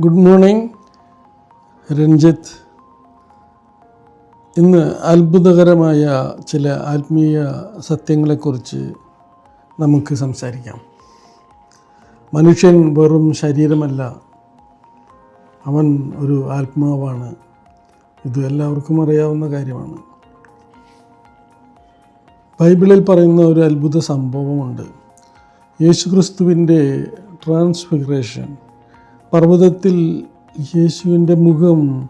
Good morning Ranjith. ഇന്ന് അത്ഭുതകരമായ ചില ആത്മീയ സത്യങ്ങളെക്കുറിച്ച് നമുക്ക് സംസാരിക്കാം. മനുഷ്യൻ വെറും ശരീരമല്ല അവൻ ഒരു ആത്മാവാണ്. ഇത് എല്ലാവർക്കും അറിയാവുന്ന കാര്യമാണ്. ബൈബിളിൽ പറയുന്ന ഒരു അത്ഭുത സംഭവമുണ്ട്. യേശുക്രിസ്തുവിന്റെ ട്രാൻസ്ഫിഗറേഷൻ പർവതത്തിൽ യേശുവിന്റെ മുഖം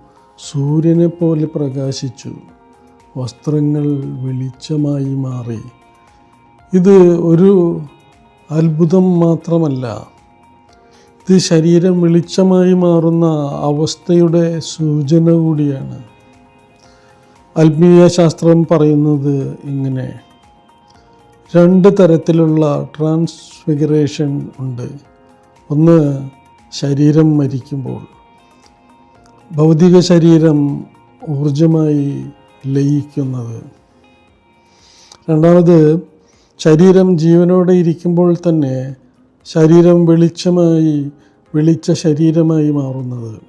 സൂര്യനെ പോലെ പ്രകാശിച്ചു. വസ്ത്രങ്ങൾ വെളിച്ചമായി മാറി. ഇത് ഒരു അത്ഭുതം മാത്രമല്ല. ഇത് ശരീരം വെളിച്ചമായി മാറുന്ന അവസ്ഥയുടെ സൂചന കൂടിയാണ്. ആത്മീയ ശാസ്ത്രം പറയുന്നത് ഇങ്ങനെ. രണ്ട് തരത്തിലുള്ള ട്രാൻസ്ഫിഗറേഷൻ ഉണ്ട്. ഒന്ന് ശരീരം മരിക്കുമ്പോൾ ഭൗതിക ശരീരം ഊർജമായി ലയിക്കുന്നത്. രണ്ടാമത് ശരീരം ജീവനോടെ ഇരിക്കുമ്പോൾ തന്നെ ശരീരം വെളിച്ചമായി വെളിച്ച ശരീരമായി മാറുന്നത്.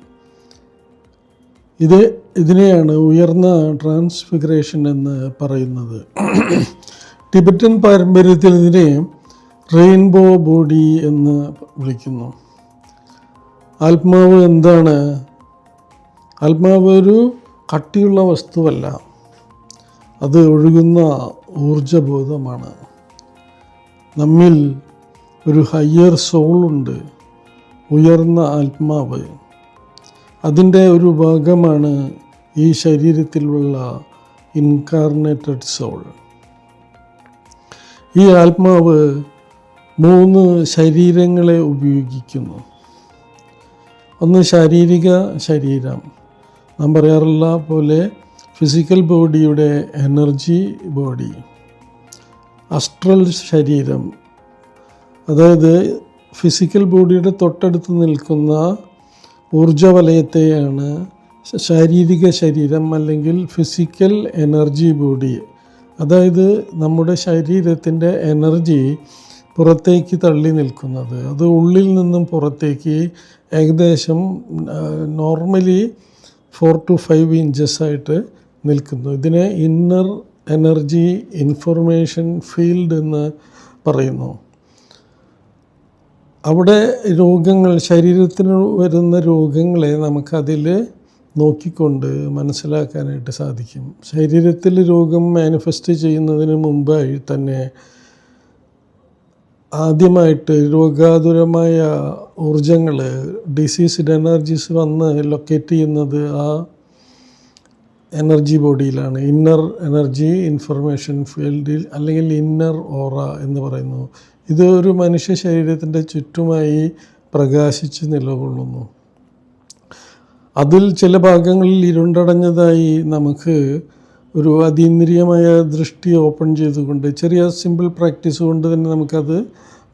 ഇത് ഇതിനെയാണ് ഉയർന്ന ട്രാൻസ്ഫിഗറേഷൻ എന്ന് പറയുന്നത്. ടിബറ്റൻ പാരമ്പര്യത്തിൽ ഇതിനെ റെയിൻബോ ബോഡി എന്ന് വിളിക്കുന്നു. ആത്മാവ് എന്താണ്? ആത്മാവ് ഒരു കട്ടിയുള്ള വസ്തുവല്ല. അത് ഒഴുകുന്ന ഊർജബോധമാണ് നമ്മിൽ ഒരു ഹയ്യർ സോളുണ്ട് ഉയർന്ന ആത്മാവ്. അതിന്റെ ഒരു ഭാഗമാണ് ഈ ശരീരത്തിലുള്ള ഇൻകാർണേറ്റഡ് സോൾ ഈ ആത്മാവ് മൂന്ന് ശരീരങ്ങളെ ഉപയോഗിക്കുന്നു. ഒന്ന് ശാരീരിക ശരീരം. നാം പറയാറുള്ള പോലെ ഫിസിക്കൽ ബോഡിയുടെ എനർജി ബോഡി അസ്ട്രൽ ശരീരം. അതായത് ഫിസിക്കൽ ബോഡിയുടെ തൊട്ടടുത്ത് നിൽക്കുന്ന ഊർജവലയത്തെയാണ് ശാരീരിക ശരീരം അല്ലെങ്കിൽ ഫിസിക്കൽ എനർജി ബോഡി അതായത് നമ്മുടെ ശരീരത്തിന്റെ എനർജി പുറത്തേക്ക് തള്ളി നിൽക്കുന്നത്. അത് ഉള്ളിൽ നിന്നും പുറത്തേക്ക് ഏകദേശം normally four two five inches ആയിട്ട് നിൽക്കുന്നു. ഇതിനെ ഇന്നർ എനർജി ഇൻഫർമേഷൻ ഫീൽഡ് എന്ന് പറയുന്നു. അവിടെ രോഗങ്ങൾ ശരീരത്തിന് വരുന്ന രോഗങ്ങളെ നമുക്കതിൽ നോക്കിക്കൊണ്ട് മനസ്സിലാക്കാനായിട്ട് സാധിക്കും. ശരീരത്തിൽ രോഗം മാനിഫെസ്റ്റ് ചെയ്യുന്നതിന് മുമ്പായി തന്നെ ആദ്യമായിട്ട് രോഗാതുരമായ ഊർജങ്ങൾ ഡിസീസ്ഡ് എനർജീസ് വന്ന് ലൊക്കേറ്റ് ചെയ്യുന്നത് ആ എനർജി ബോഡിയിലാണ്. ഇന്നർ എനർജി ഇൻഫർമേഷൻ ഫീൽഡിൽ അല്ലെങ്കിൽ ഇന്നർ ഓറ എന്ന് പറയുന്നു. ഇത് ഒരു മനുഷ്യ ശരീരത്തിന്റെ ചുറ്റുമായി പ്രകാശിച്ച് നിലകൊള്ളുന്നു. അതിൽ ചില ഭാഗങ്ങളിൽ ഇരുണ്ടടഞ്ഞതായി നമുക്ക് ഒരു അതീന്ദ്രിയമായ ദൃഷ്ടി ഓപ്പൺ ചെയ്തുകൊണ്ട് ചെറിയ സിമ്പിൾ പ്രാക്ടീസ് കൊണ്ട് തന്നെ നമുക്കത്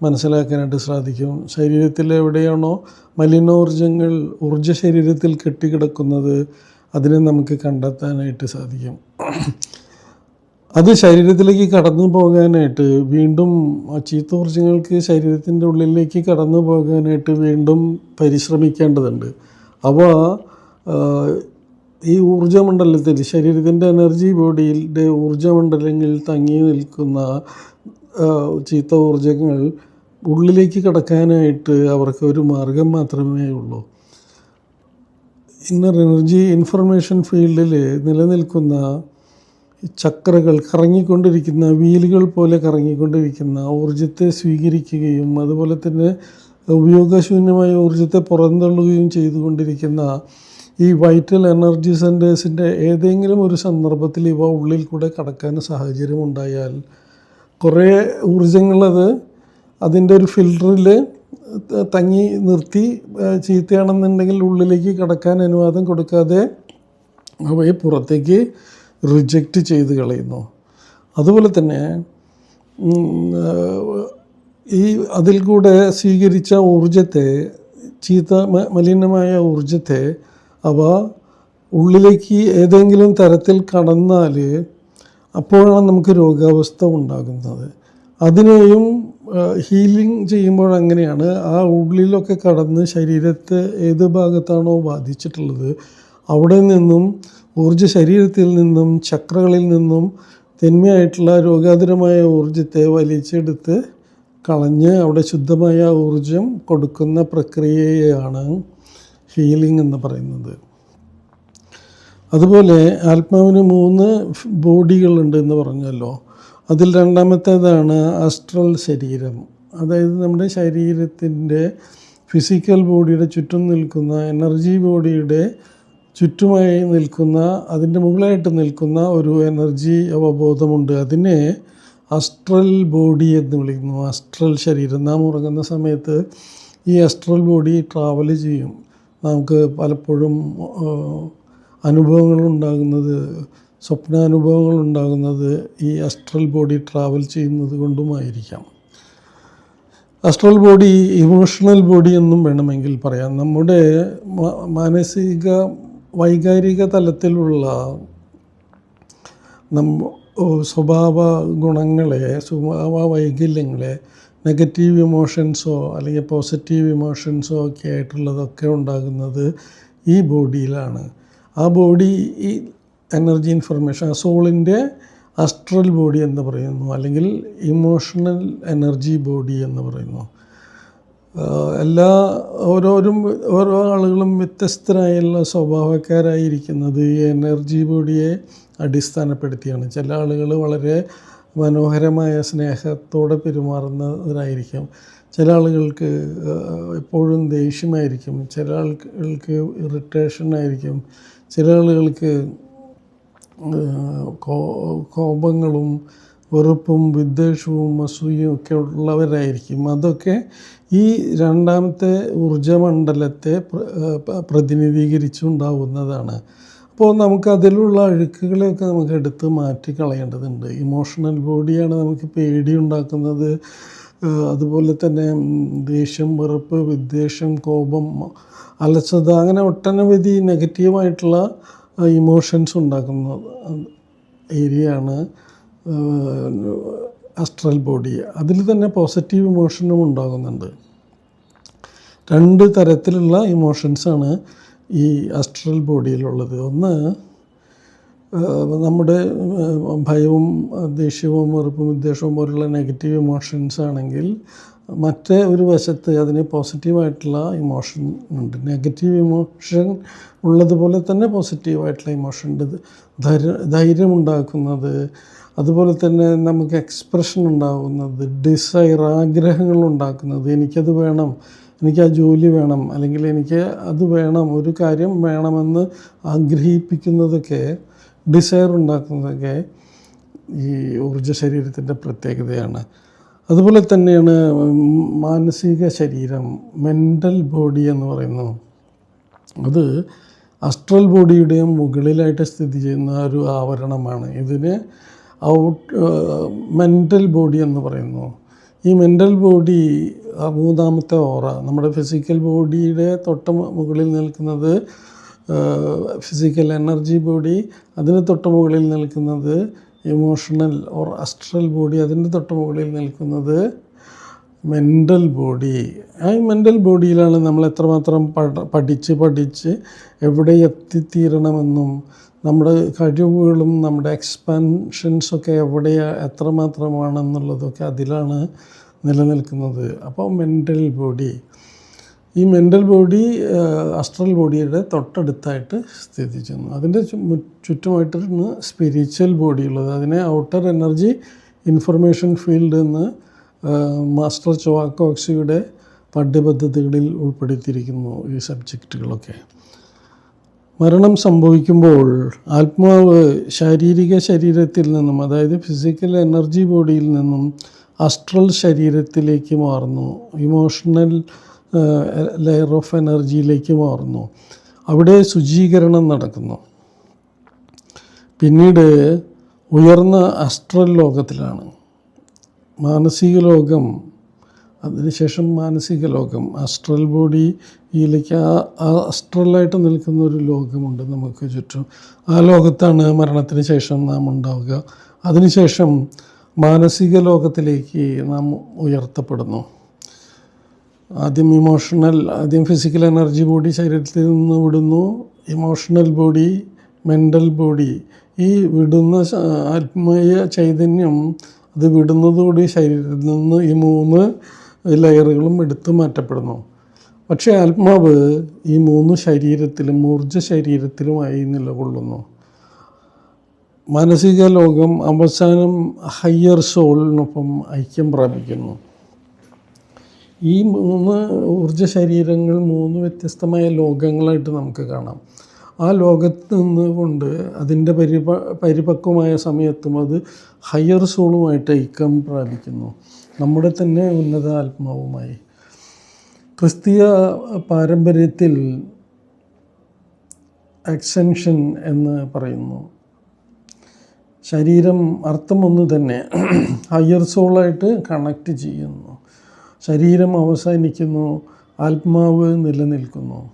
മനസ്സിലാക്കാനായിട്ട് സാധിക്കും. ശരീരത്തിൽ എവിടെയാണോ മലിനോർജങ്ങൾ ഊർജ ശരീരത്തിൽ കെട്ടിക്കിടക്കുന്നത് അതിനെ നമുക്ക് കണ്ടെത്താനായിട്ട് സാധിക്കും. അത് ശരീരത്തിലേക്ക് കടന്നു പോകാനായിട്ട് വീണ്ടും ചീത്ത ഊർജങ്ങൾക്ക് ശരീരത്തിന്റെ ഉള്ളിലേക്ക് കടന്നു പോകാനായിട്ട് വീണ്ടും പരിശ്രമിക്കേണ്ടതുണ്ട്. അവ ഈ ഊർജമണ്ഡലത്തിൽ ശരീരത്തിന്റെ എനർജി ബോഡിയുടെ ഊർജമണ്ഡലങ്ങളിൽ തങ്ങി നിൽക്കുന്ന ചീത്ത ഊർജങ്ങൾ ഉള്ളിലേക്ക് കടക്കാനായിട്ട് അവർക്ക് ഒരു മാർഗം മാത്രമേ ഉള്ളൂ. ഇന്നർ എനർജി ഇൻഫർമേഷൻ ഫീൽഡിൽ നിലനിൽക്കുന്ന ചക്രകൾ കറങ്ങിക്കൊണ്ടിരിക്കുന്ന വീലുകൾ പോലെ കറങ്ങിക്കൊണ്ടിരിക്കുന്ന ഊർജത്തെ സ്വീകരിക്കുകയും അതുപോലെ തന്നെ ഉപയോഗശൂന്യമായ ഊർജത്തെ പുറന്തള്ളുകയും ചെയ്തുകൊണ്ടിരിക്കുന്ന ഈ വൈറ്റൽ എനർജി സെന്റേഴ്സിന്റെ ഏതെങ്കിലും ഒരു സന്ദർഭത്തിൽ ഇവ ഉള്ളിൽ കൂടെ കടക്കാൻ സാഹചര്യം ഉണ്ടായാൽ കുറേ ഊർജങ്ങളത് അതിന്റെ ഒരു ഫിൽറ്ററിൽ തങ്ങി നിർത്തി ചീത്തയാണെന്നുണ്ടെങ്കിൽ ഉള്ളിലേക്ക് കടക്കാൻ അനുവാദം കൊടുക്കാതെ അവയെ പുറത്തേക്ക് റിജക്റ്റ് ചെയ്ത് കളയുന്നു. അതുപോലെ തന്നെ ഈ അതിൽ കൂടെ സ്വീകരിച്ച ഊർജത്തെ ചീത്ത മലിനമായ ഊർജത്തെ അവ ഉള്ളിലേക്ക് ഏതെങ്കിലും തരത്തിൽ കടന്നാൽ അപ്പോഴാണ് നമുക്ക് രോഗാവസ്ഥ ഉണ്ടാകുന്നത്. അതിനെയും ഹീലിംഗ് ചെയ്യുമ്പോൾ അങ്ങനെയാണ്. ആ ഉള്ളിലൊക്കെ കടന്ന് ശരീരത്തെ ഏത് ഭാഗത്താണോ ബാധിച്ചിട്ടുള്ളത് അവിടെ നിന്നും ഊർജ ശരീരത്തിൽ നിന്നും ചക്രകളിൽ നിന്നും തിന്മയായിട്ടുള്ള രോഗാതുരമായ ഊർജത്തെ വലിച്ചെടുത്ത് കളഞ്ഞ് അവിടെ ശുദ്ധമായ ഊർജം കൊടുക്കുന്ന പ്രക്രിയയാണ് ഹീലിംഗ് എന്ന് പറയുന്നത്. അതുപോലെ ആത്മാവിന് മൂന്ന് ബോഡികളുണ്ട് എന്ന് പറഞ്ഞല്ലോ. അതിൽ രണ്ടാമത്തേതാണ് അസ്ട്രൽ ശരീരം. അതായത് നമ്മുടെ ശരീരത്തിന്റെ ഫിസിക്കൽ ബോഡിയുടെ ചുറ്റും നിൽക്കുന്ന എനർജി ബോഡിയുടെ ചുറ്റുമായി നിൽക്കുന്ന അതിന്റെ മുകളിലായിട്ട് നിൽക്കുന്ന ഒരു എനർജി അവബോധമുണ്ട്. അതിനെ അസ്ട്രൽ ബോഡി എന്ന് വിളിക്കുന്നു. അസ്ട്രൽ ശരീരം. നാം ഉറങ്ങുന്ന സമയത്ത് ഈ അസ്ട്രൽ ബോഡി ട്രാവൽ ചെയ്യും. നമുക്ക് പലപ്പോഴും അനുഭവങ്ങളുണ്ടാകുന്നത് സ്വപ്നാനുഭവങ്ങളുണ്ടാകുന്നത് ഈ അസ്ട്രൽ ബോഡി ട്രാവൽ ചെയ്യുന്നത് കൊണ്ടുമായിരിക്കാം. അസ്ട്രൽ ബോഡി ഇമോഷണൽ ബോഡി എന്നും വേണമെങ്കിൽ പറയാം. നമ്മുടെ മാനസിക വൈകാരിക തലത്തിലുള്ള നമ്മ സ്വഭാവ ഗുണങ്ങളെ സ്വഭാവ വൈകല്യങ്ങളെ നെഗറ്റീവ് ഇമോഷൻസോ അല്ലെങ്കിൽ പോസിറ്റീവ് ഇമോഷൻസോ ഒക്കെ ആയിട്ടുള്ളതൊക്കെ ഉണ്ടാകുന്നത് ഈ ബോഡിയിലാണ്. ആ ബോഡി ഈ എനർജി ഇൻഫർമേഷൻ ആ സോളിന്റെ അസ്ട്രൽ ബോഡി എന്ന് പറയുന്നു അല്ലെങ്കിൽ ഇമോഷണൽ എനർജി ബോഡി എന്ന് പറയുന്നു. എല്ലാ ഓരോരും ഓരോ ആളുകളും വ്യത്യസ്തരായുള്ള സ്വഭാവക്കാരായിരിക്കുന്നത് ഈ എനർജി ബോഡിയെ അടിസ്ഥാനപ്പെടുത്തിയാണ്. ചില ആളുകൾ വളരെ മനോഹരമായ സ്നേഹത്തോടെ പെരുമാറുന്നവരായിരിക്കാം ചില ആളുകൾക്ക് എപ്പോഴും ദേഷ്യമായിരിക്കും. ചില ആളുകൾക്ക് ഇറിറ്റേഷൻ ആയിരിക്കും ചില ആളുകൾക്ക് കോപങ്ങളും വെറുപ്പും വിദ്വേഷവും അസൂയയും ഒക്കെ ഉള്ളവരായിരിക്കും. അതൊക്കെ ഈ രണ്ടാമത്തെ ഊർജമണ്ഡലത്തെ പ്രതിനിധീകരിച്ചുണ്ടാവുന്നതാണ്. അപ്പോൾ നമുക്ക് അതിലുള്ള അഴുക്കുകളെയൊക്കെ നമുക്ക് എടുത്ത് മാറ്റി കളയേണ്ടതുണ്ട് ഇമോഷണൽ ബോഡിയാണ് നമുക്ക് പേടി ഉണ്ടാക്കുന്നത് അതുപോലെ തന്നെ ദേഷ്യം വെറുപ്പ് വിദ്വേഷം കോപം അലസത അങ്ങനെ ഒട്ടനവധി നെഗറ്റീവായിട്ടുള്ള ഇമോഷൻസ് ഉണ്ടാക്കുന്ന ഏരിയയാണ് അസ്ട്രൽ ബോഡി അതിൽ തന്നെ പോസിറ്റീവ് ഇമോഷനും ഉണ്ടാകുന്നുണ്ട്. രണ്ട് തരത്തിലുള്ള ഇമോഷൻസാണ് ഈ അസ്ട്രൽ ബോഡിയിലുള്ളത് ഒന്ന് നമ്മുടെ ഭയവും ദേഷ്യവും വെറുപ്പും വിദ്വേഷവും പോലുള്ള നെഗറ്റീവ് ഇമോഷൻസ് ആണെങ്കിൽ മറ്റേ ഒരു വശത്ത് അതിന് പോസിറ്റീവായിട്ടുള്ള ഇമോഷൻ ഉണ്ട്. നെഗറ്റീവ് ഇമോഷൻ ഉള്ളതുപോലെ തന്നെ പോസിറ്റീവായിട്ടുള്ള ഇമോഷൻ ഉണ്ട്. ധൈര്യം അതുപോലെ തന്നെ നമുക്ക് എക്സ്പ്രഷൻ ഉണ്ടാകുന്നത് ഡിസൈർ ആഗ്രഹങ്ങൾ ഉണ്ടാക്കുന്നത് എനിക്കത് വേണം എനിക്ക് ആ ജോലി വേണം അല്ലെങ്കിൽ എനിക്ക് അത് വേണം ഒരു കാര്യം വേണമെന്ന് ആഗ്രഹിപ്പിക്കുന്നതൊക്കെ ഡിസയർ ഉണ്ടാക്കുന്നതൊക്കെ ഈ ഊർജ ശരീരത്തിന്റെ പ്രത്യേകതയാണ്. അതുപോലെ തന്നെയാണ് മാനസിക ശരീരം മെന്റൽ ബോഡി എന്ന് പറയുന്നു. അത് അസ്ട്രൽ ബോഡിയുടെ മുകളിലായിട്ട് സ്ഥിതി ചെയ്യുന്ന ഒരു ആവരണമാണ്. ഇതിന് ഔട്ട് മെന്റൽ ബോഡി എന്ന് പറയുന്നു. ഈ മെന്റൽ ബോഡി ആ മൂന്നാമത്തെ ഓറ നമ്മുടെ ഫിസിക്കൽ ബോഡിയുടെ തൊട്ട് മുകളിൽ നിൽക്കുന്നത് ഫിസിക്കൽ എനർജി ബോഡി അതിന് തൊട്ട് മുകളിൽ നിൽക്കുന്നത് ഇമോഷണൽ ഓർ അസ്ട്രൽ ബോഡി അതിന്റെ തൊട്ട് മുകളിൽ നിൽക്കുന്നത് മെന്റൽ ബോഡി ആ മെന്റൽ ബോഡിയിലാണ് നമ്മൾ എത്രമാത്രം പഠ പഠിച്ച് പഠിച്ച് എവിടെ എത്തിത്തീരണമെന്നും നമ്മുടെ കഴിവുകളും നമ്മുടെ എക്സ്പാൻഷൻസൊക്കെ എവിടെയാണ് എത്രമാത്രമാണെന്നുള്ളതൊക്കെ അതിലാണ് നിലനിൽക്കുന്നത്. അപ്പോൾ മെന്റൽ ബോഡി ഈ മെന്റൽ ബോഡി അസ്ട്രൽ ബോഡിയുടെ തൊട്ടടുത്തായിട്ട് സ്ഥിതി ചെയ്യുന്നു. അതിന്റെ ചുറ്റുമായിട്ടാണ് സ്പിരിച്വൽ ബോഡി ഉള്ളത്. അതിനെ ഔട്ടർ എനർജി ഇൻഫർമേഷൻ ഫീൽഡ് എന്ന് മാസ്റ്റർ ചൊവാക്കോക്സിയുടെ പാഠ്യപദ്ധതികളിൽ ഉൾപ്പെടുത്തിയിരിക്കുന്നു ഈ സബ്ജക്റ്റുകളൊക്കെ മരണം സംഭവിക്കുമ്പോൾ ആത്മാവ് ശാരീരിക ശരീരത്തിൽ നിന്നും അതായത് ഫിസിക്കൽ എനർജി ബോഡിയിൽ നിന്നും അസ്ട്രൽ ശരീരത്തിലേക്ക് മാറുന്നു. ഇമോഷണൽ ലെയർ ഓഫ് എനർജിയിലേക്ക് മാറുന്നു. അവിടെ ശുചീകരണം നടക്കുന്നു. പിന്നീട് ഉയർന്ന അസ്ട്രൽ ലോകത്തിലാണ്. മാനസിക ലോകം അതിനുശേഷം മാനസിക ലോകം അസ്ട്രൽ ബോഡിയിലേക്ക് ആ ആ അസ്ട്രലായിട്ട് നിൽക്കുന്ന ഒരു ലോകമുണ്ട് നമുക്ക് ചുറ്റും. ആ ലോകത്താണ് മരണത്തിന് ശേഷം നാം ഉണ്ടാവുക. അതിനുശേഷം മാനസിക ലോകത്തിലേക്ക് നാം ഉയർത്തപ്പെടുന്നു. ആദ്യം ഇമോഷണൽ ആദ്യം ഫിസിക്കൽ എനർജി ബോഡി ശരീരത്തിൽ നിന്ന് വിടുന്നു. ഇമോഷണൽ ബോഡി മെന്റൽ ബോഡി ഈ വിടുന്ന ആത്മീയ ചൈതന്യം അത് വിടുന്നതോടെ ശരീരത്തിൽ നിന്ന് ഈ മൂന്ന് ലെയറുകളും എടുത്തു മാറ്റപ്പെടുന്നു. പക്ഷേ ആത്മാവ് ഈ മൂന്ന് ശരീരത്തിലും ഊർജ ശരീരത്തിലുമായി നിലകൊള്ളുന്നു. മാനസിക ലോകം അവസാനം ഹയ്യർ സോളിനൊപ്പം ഐക്യം പ്രാപിക്കുന്നു. ഈ മൂന്ന് ഊർജ ശരീരങ്ങൾ മൂന്ന് വ്യത്യസ്തമായ ലോകങ്ങളായിട്ട് നമുക്ക് കാണാം. ആ ലോകത്ത് നിന്നുകൊണ്ട് അതിന്റെ പരിപ പരിപക്വമായ സമയത്തും അത് ഹയർ സോളുമായിട്ട് ഐക്യം പ്രാപിക്കുന്നു. നമ്മുടെ തന്നെ ഉന്നത ആത്മാവുമായി. ക്രിസ്തീയ പാരമ്പര്യത്തിൽ എക്സെൻഷൻ എന്ന് പറയുന്നു. ശരീരം അർത്ഥം ഒന്ന് തന്നെ ഹയർ സോളായിട്ട് കണക്റ്റ് ചെയ്യുന്നു. ശരീരം അവസാനിക്കുന്നു ആത്മാവ് നിലനിൽക്കുന്നു.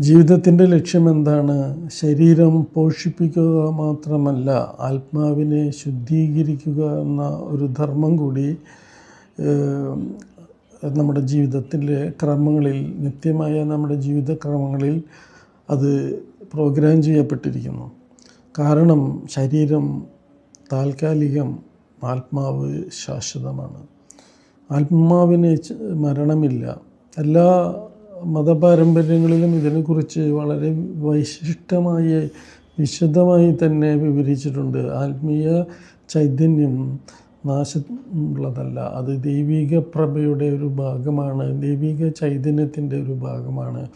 ജീവിതത്തിന്റെ ലക്ഷ്യം എന്താണ്? ശരീരം പോഷിപ്പിക്കുക മാത്രമല്ല ആത്മാവിനെ ശുദ്ധീകരിക്കുക എന്ന ഒരു ധർമ്മം കൂടി നമ്മുടെ ജീവിതത്തിലെ ക്രമങ്ങളിൽ നിത്യമായ നമ്മുടെ ജീവിത ക്രമങ്ങളിൽ അത് പ്രോഗ്രാം ചെയ്യപ്പെട്ടിരിക്കുന്നു. കാരണം ശരീരം താൽക്കാലികം ആത്മാവ് ശാശ്വതമാണ്. ആത്മാവിന് മരണമില്ല. എല്ലാ മതപാരമ്പര്യങ്ങളിലും ഇതിനെക്കുറിച്ച് വളരെ വൈശിഷ്ടമായി വിശദമായി തന്നെ വിവരിച്ചിട്ടുണ്ട്. ആത്മീയ ചൈതന്യം നാശമുള്ളതല്ല. അത് ദൈവിക പ്രഭയുടെ ഒരു ഭാഗമാണ്. ദൈവിക ചൈതന്യത്തിന്റെ ഒരു ഭാഗമാണ്.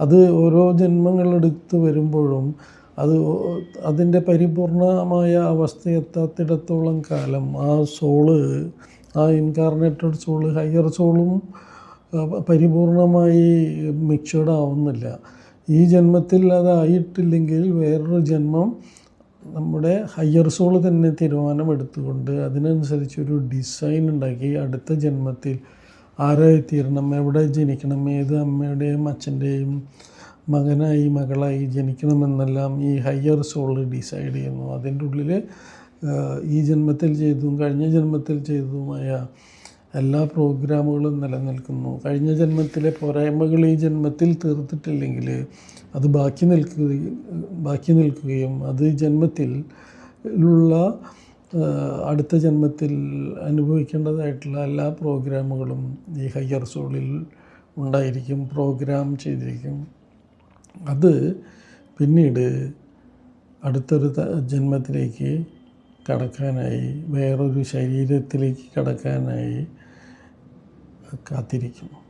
അത് ഓരോ ജന്മങ്ങളെടുത്ത് വരുമ്പോഴും അത് അതിന്റെ പരിപൂർണമായ അവസ്ഥ എത്താത്തിടത്തോളം കാലം ആ സോൾ ആ ഇൻകാർണേറ്റഡ് സോൾ ഹയർ സോളും പരിപൂർണമായി മിക്സഡ് ആവുന്നില്ല. ഈ ജന്മത്തിൽ അതായിട്ടില്ലെങ്കിൽ വേറൊരു ജന്മം നമ്മുടെ ഹയർ സോൾ തന്നെ തീരുമാനമെടുത്തുകൊണ്ട് അതിനനുസരിച്ച് ഒരു ഡിസൈൻ ഉണ്ടാക്കി അടുത്ത ജന്മത്തിൽ ആരായി തീരണം എവിടെ ജനിക്കണം ഏത് അമ്മയുടെയും അച്ഛന്റെയും മകനായി മകളായി ജനിക്കണമെന്നെല്ലാം ഈ ഹയർ സോൾ ഡിസൈഡ് ചെയ്യുന്നു. അതിന്റെ ഉള്ളിൽ ഈ ജന്മത്തിൽ ചെയ്തതും കഴിഞ്ഞ ജന്മത്തിൽ ചെയ്തതുമായ എല്ലാ പ്രോഗ്രാമുകളും നിലനിൽക്കുന്നു. കഴിഞ്ഞ ജന്മത്തിലെ പോരായ്മകൾ ഈ ജന്മത്തിൽ തീർത്തിട്ടില്ലെങ്കിൽ അത് ബാക്കി നിൽക്കുകയും ബാക്കി നിൽക്കുകയും അത് ജന്മത്തിൽ ഉള്ള അടുത്ത ജന്മത്തിൽ അനുഭവിക്കേണ്ടതായിട്ടുള്ള എല്ലാ പ്രോഗ്രാമുകളും ഈ ഹയ്യർ സോളിൽ ഉണ്ടായിരിക്കും പ്രോഗ്രാം ചെയ്തിരിക്കും. അത് പിന്നീട് അടുത്തൊരു ജന്മത്തിലേക്ക് കടക്കാനായി വേറൊരു ശരീരത്തിലേക്ക് കടക്കാനായി കാത്തിരിക്കുന്നു.